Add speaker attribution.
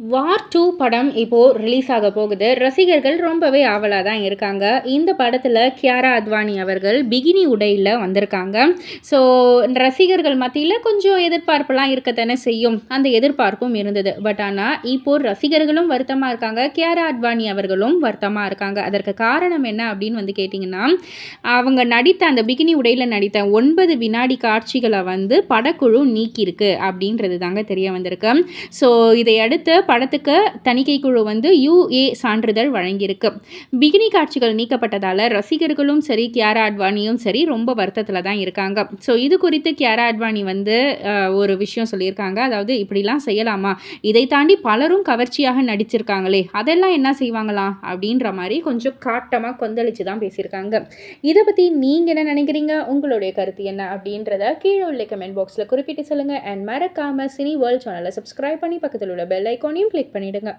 Speaker 1: War two படம் இப்போது release ஆக போகுது. ரசிகர்கள் ரொம்பவே ஆவலாக தான் இருக்காங்க. இந்த படத்தில் கியாரா அத்வானி அவர்கள் பிகினி உடையில் வந்திருக்காங்க. ஸோ ரசிகர்கள் மத்தியில் கொஞ்சம் எதிர்பார்ப்பெல்லாம் இருக்கத்தானே செய்யும். அந்த எதிர்பார்ப்பும் இருந்தது. பட் ஆனால் இப்போது ரசிகர்களும் வருத்தமாக இருக்காங்க. கியாரா அத்வானி அவர்களும் வருத்தமாக இருக்காங்க. அதற்கு காரணம் என்ன அப்படின்னு வந்து கேட்டிங்கன்னா அவங்க நடித்த அந்த பிகினி உடையில் நடித்த ஒன்பது வினாடி காட்சிகளை வந்து படக்குழு நீக்கியிருக்கு அப்படின்றது தாங்க தெரிய வந்திருக்கு. ஸோ இதை அடுத்து படத்துக்கு தணிக்கை குழு வந்து யுஏ சான்றிதழ் வழங்கியிருக்கு. பிகினி காட்சிகள் நீக்கப்பட்டதால் ரசிகர்களும் சரி கியாரா அட்வானியும் சரி ரொம்ப வருத்தத்தில் தான் இருக்காங்க. ஸோ இது குறித்து கியாரா அட்வானி வந்து ஒரு விஷயம் சொல்லியிருக்காங்க. அதாவது இப்படிலாம் செய்யலாமா? இதை தாண்டி பலரும் கவர்ச்சியாக நடிச்சிருக்காங்களே அதெல்லாம் என்ன செய்வாங்களாம் அப்படின்ற மாதிரி கொஞ்சம் காட்டமாக கொந்தளிச்சு தான் பேசியிருக்காங்க. இதை பற்றி நீங்கள் என்ன நினைக்கிறீங்க? உங்களுடைய கருத்து என்ன? அப்படின்றத கீழே உள்ள கமெண்ட் பாக்ஸில் குறிப்பிட்டு சொல்லுங்கள் அண்ட் மறக்காமல் சினி வேர்ல்ட் சேனலை சப்ஸ்கிரைப் பண்ணி பக்கத்தில் உள்ள பெல் ஐக்கான் ஐக்கானையும் கிளிக் பண்ணிவிடுங்க